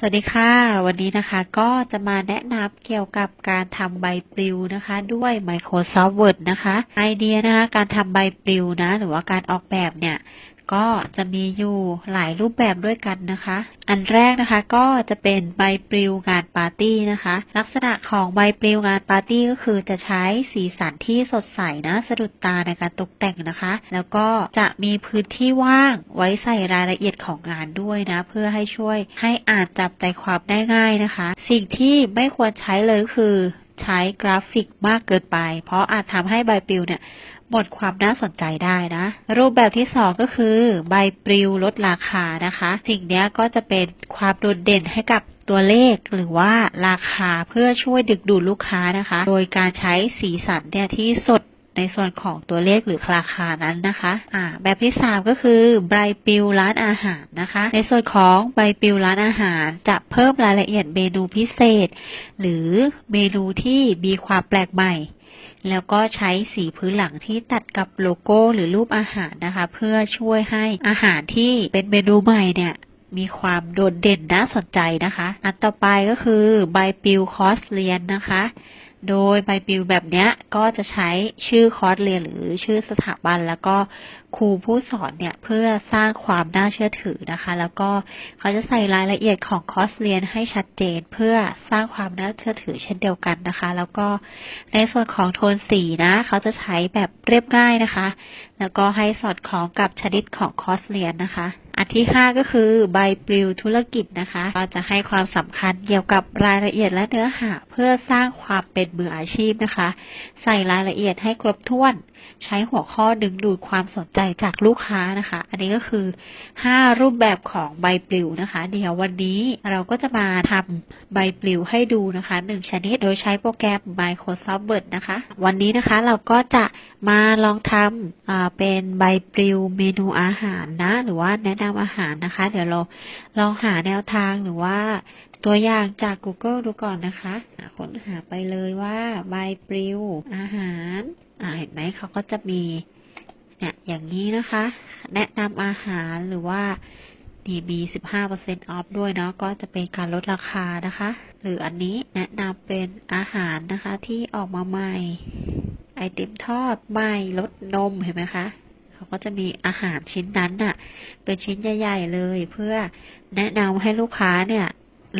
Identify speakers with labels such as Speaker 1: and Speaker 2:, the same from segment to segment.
Speaker 1: สวัสดีค่ะ วันนี้นะคะก็จะมาแนะนำเกี่ยวกับการทำใบปลิวนะคะ ด้วย Microsoft Word นะคะ ไอเดียนะคะการทำใบปลิวนะ หรือว่าการออกแบบเนี่ย ก็จะมีอยู่หลายรูปแบบด้วยกันนะคะ อันแรกนะคะก็จะเป็นใบปลิวงาน ปาร์ตี้นะคะ ลักษณะของใบปลิวงานปาร์ตี้ก็คือจะใช้สีสันที่สดใสนะสะดุดตาในการตกแต่งนะคะ แล้วก็จะมีพื้นที่ว่างไว้ใส่รายละเอียดของงานด้วยนะ เพื่อให้ช่วยให้อ่านจับใจความได้ง่ายนะคะ สิ่งที่ไม่ควรใช้เลยคือใช้กราฟิกมากเกินไป เพราะอาจทำให้ใบปลิวเนี่ยหมดความน่าสนใจได้นะ รูปแบบที่สองก็คือ ใบปลิวลดราคานะคะ สิ่งนี้ก็จะเป็นความโดดเด่นให้กับ ตัวเลขหรือว่าราคาเพื่อช่วยดึงดูดลูกค้านะคะ โดยการใช้สีสันเนี่ยที่สดในส่วนของตัวเลขหรือราคานั้นนะคะอ่าแบบที่ 3 ก็คือใบปลิวร้านอาหารนะคะ ในส่วนของใบปลิวร้านอาหาร จะเพิ่มรายละเอียดเมนูพิเศษ หรือเมนูที่มีความแปลกใหม่ แล้วก็ใช้สีพื้นหลังที่ตัดกับโลโก้หรือรูปอาหารนะคะ เพื่อช่วยให้อาหารที่เป็นเมนูใหม่เนี่ย มีความโดดเด่นน่าสนใจนะคะ อันต่อไปก็คือใบปลิวคอร์สเรียนนะคะ โดยใบปลิวแบบนี้ก็จะใช้ชื่อคอร์สเรียนหรือชื่อสถาบัน แล้วก็ครูผู้สอนเนี่ยเพื่อสร้างความน่าเชื่อถือนะคะ แล้วก็เขาจะใส่รายละเอียดของคอร์สเรียนให้ชัดเจน เพื่อสร้างความน่าเชื่อถือเช่นเดียวกันนะคะ แล้วก็ในส่วนของโทนสีนะเขาจะใช้แบบเรียบง่ายนะคะ แล้วก็ให้สอดคล้องกับชนิดของคอร์สเรียนนะคะ อันที่ 5 ก็คือใบปลิวธุรกิจนะคะก็จะให้ความสำคัญเกี่ยวกับรายละเอียดและเนื้อหา เพื่อสร้างความเป็นมืออาชีพนะคะ ใส่รายละเอียดให้ครบถ้วน ใช้หัวข้อดึงดูดความสนใจจากลูกค้านะคะ อันนี้ก็คือ 5 รูปแบบของใบปลิวนะคะ เดี๋ยววันนี้เราก็จะมาทำใบปลิวให้ดูนะคะ 1 ชนิดโดยใช้โปรแกรม Microsoft Word นะคะ วันนี้นะคะเราก็จะมาลองทำเป็นใบปลิวเมนูอาหารนะ หรือว่าแนะนำอาหารนะคะ เดี๋ยวเราลองหาแนวทางหรือว่าตัวอย่างจาก Google ดูก่อนนะคะอ่าค้นหาไปเลยว่าใบปลิวอาหารเห็นไหมเขาก็จะมีเนี่ยอย่างนี้นะคะ แนะนำอาหารหรือว่านี่มี15% off ด้วยเนาะก็จะเป็นการลดราคานะคะ หรืออันนี้แนะนำเป็นอาหารนะคะที่ออกมาใหม่ ไอติมทอดใหม่ลดนมเห็นไหมคะ เขาก็จะมีอาหารชิ้นนั้นน่ะ เป็นชิ้นใหญ่ ๆ เลย เพื่อแนะนำให้ลูกค้าเนี่ย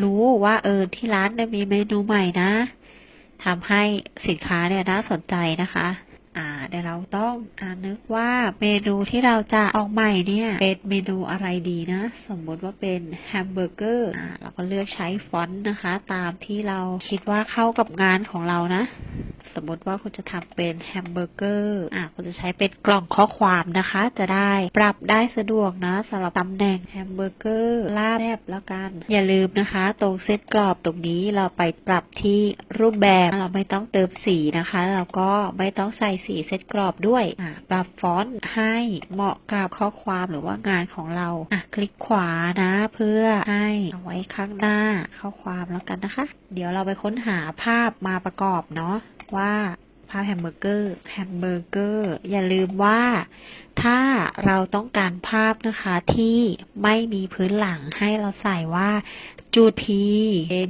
Speaker 1: รู้ว่าเออที่ร้านเนี่ยมีเมนูใหม่นะทำให้สินค้าเนี่ยน่าสนใจนะคะอ่าเดี๋ยวเราต้องอานึกว่าเมนูที่เราจะออกใหม่เนี่ยเป็นเมนูอะไรดีนะ สมมติว่าเป็นแฮมเบอร์เกอร์อ่าเราก็เลือกใช้ฟอนต์นะคะ ตามที่เราคิดว่าเข้ากับงานของเรานะ สมมติว่าคุณจะทำเป็นแฮมเบอร์เกอร์อะคุณจะใช้เป็นกล่องข้อความนะคะ จะได้ปรับได้สะดวกนะสำหรับตำแหน่งแฮมเบอร์เกอร์ลาบแลบแล้วกัน อย่าลืมนะคะ ตรงเส้นกรอบตรงนี้เราไปปรับที่รูปแบบเราไม่ต้องเติมสีนะคะ เราก็ไม่ต้องใส่สีเส้นกรอบด้วยอะปรับฟอนต์ให้เหมาะกับข้อความหรือว่างานของเราอะคลิกขวานะ เพื่อให้เอาไว้ข้างหน้าข้อความแล้วกันนะคะ เดี๋ยวเราไปค้นหาภาพมาประกอบเนาะว่าพาแฮมเบอร์เกอร์แฮมเบอร์เกอร์ อย่าลืมว่า ถ้าเราต้องการภาพนะคะที่ไม่มีพื้นหลังให้เราใส่ว่าจูด P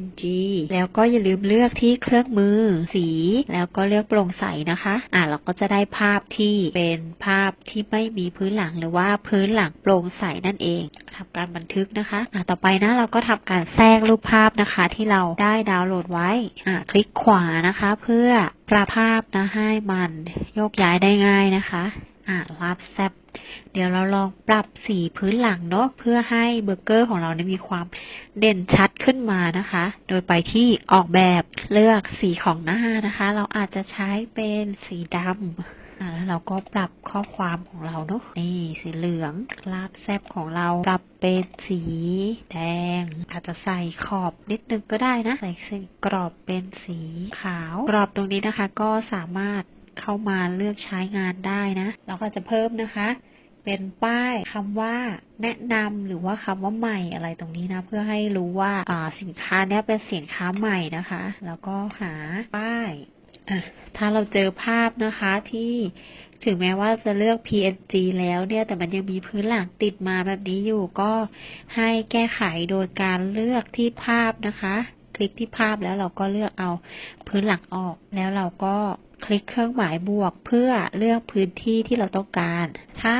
Speaker 1: N G แล้วก็อย่าลืมเลือกที่เครื่องมือ สี แล้วก็เลือกโปร่งใสนะคะ อ่าเราก็จะได้ภาพที่เป็นภาพที่ไม่มีพื้นหลังหรือว่าพื้นหลังโปร่งใสนั่นเองทำการบันทึกนะคะอ่าต่อไปนะเราก็ทำการแทรกรูปภาพนะคะ ที่เราได้ดาวน์โหลดไว้อ่าคลิกขวานะคะ เพื่อปรับภาพนะให้มันโยกย้ายได้ง่ายนะคะ อ่ารับแซบเดี๋ยวเราลองปรับสีพื้นหลังเนาะเพื่อให้เบอร์เกอร์ของเราเนี่ยมีความเด่นชัดขึ้นมานะคะ โดยไปที่ออกแบบเลือกสีของหน้านะคะ เราอาจจะใช้เป็นสีดำแล้วเราก็ปรับข้อความของเราเนาะนี่สีเหลืองลาบแซบของเราปรับเป็นสีแดง อาจจะใส่ขอบนิดนึงก็ได้นะ ใส่เส้นกรอบเป็นสีขาว กรอบตรงนี้นะคะ ก็สามารถ เข้ามาเลือกใช้งานได้นะ เราก็จะเพิ่มนะคะ เป็นป้ายคำว่าแนะนำหรือว่าคำว่าใหม่อะไรตรงนี้นะ เพื่อให้รู้ว่าสินค้าเนี้ยเป็นสินค้าใหม่นะคะ แล้วก็หาป้ายถ้าเราเจอภาพนะคะที่ถึงแม้ว่าจะเลือก PNG แล้วเนี่ย แต่มันยังมีพื้นหลังติดมาแบบนี้อยู่ก็ให้แก้ไขโดยการเลือกที่ภาพนะคะ คลิกที่ภาพแล้วเราก็เลือกเอาพื้นหลังออกแล้วเราก็ คลิกเครื่องหมายบวกเพื่อเลือกพื้นที่ที่เราต้องการ ถ้า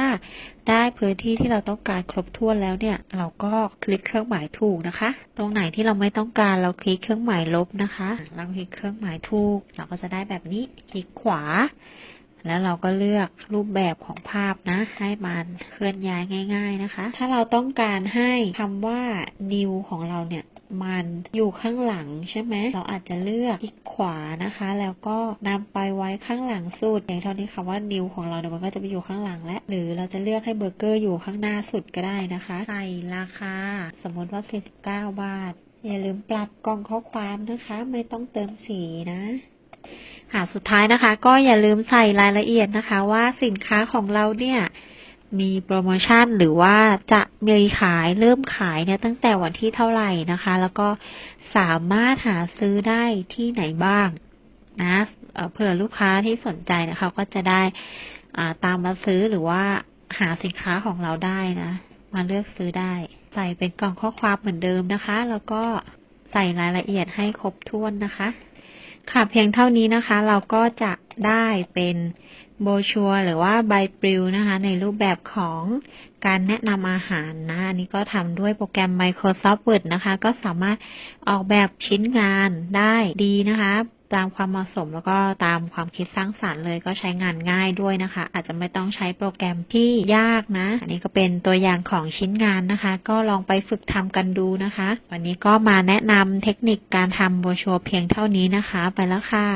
Speaker 1: ได้พื้นที่ที่เราต้องการครบถ้วนแล้วเนี่ย เราก็คลิกเครื่องหมายถูกนะคะ ตรงไหนที่เราไม่ต้องการเราคลิกเครื่องหมายลบนะคะ เราคลิกเครื่องหมายถูก เราก็จะได้แบบนี้ คลิกขวา แล้วเราก็เลือกรูปแบบของภาพนะ ให้มันเคลื่อนย้ายง่าย ๆนะคะ ถ้าเราต้องการให้คำว่า new ของเราเนี่ย มันอยู่ข้างหลังใช่ไหมเราอาจจะเลือกคลิกขวานะคะ แล้วก็นำไปไว้ข้างหลังสุด อย่างเท่านี้คำว่า new ของเราเนี่ยมันก็จะไปอยู่ข้างหลังและหรือเราจะเลือกให้เบอร์เกอร์อยู่ข้างหน้าสุดก็ได้นะคะใส่ราคา สมมติว่า 49 บาท อย่าลืมปรับกล่องข้อความนะคะ ไม่ต้องเติมสีนะค่ะสุดท้ายนะคะ ก็อย่าลืมใส่รายละเอียดนะคะ ว่าสินค้าของเราเนี่ย มีโปรโมชั่นหรือว่าจะมีขายเริ่มขายเนี่ยตั้งแต่วันที่เท่าไหร่นะคะ แล้วก็สามารถหาซื้อได้ที่ไหนบ้างนะเเผื่อลูกค้าที่สนใจนะคะก็จะได้ตามมาซื้อหรือว่าหาสินค้าของเราได้นะ มาเลือกซื้อได้ ใส่เป็นกล่องข้อความเหมือนเดิมนะคะ แล้วก็ใส่รายละเอียดให้ครบถ้วนนะคะ ค่ะเพียงเท่านี้นะคะ เราก็จะได้เป็นโบชัวหรือว่าใบปลิวนะคะ ในรูปแบบของการแนะนำอาหารนะอันนี้ก็ทำด้วยโปรแกรม Microsoft Word นะคะ ก็สามารถออกแบบชิ้นงานได้ดีนะคะ ตามความเหมาะสมแล้วก็ตามความคิดสร้างสารรค์เลยก็ใช้งานง่ายด้วยนะคะ อาจจะไม่ต้องใช้โปรแกรมที่ยากนะ อันนี้ก็เป็นตัวอย่างของชิ้นงานนะคะ ก็ลองไปฝึกทำกันดูนะคะ วันนี้ก็มาแนะนำเทคนิคการทำโบชัวเพียงเท่านี้นะคะ ไปแล้วค่ะ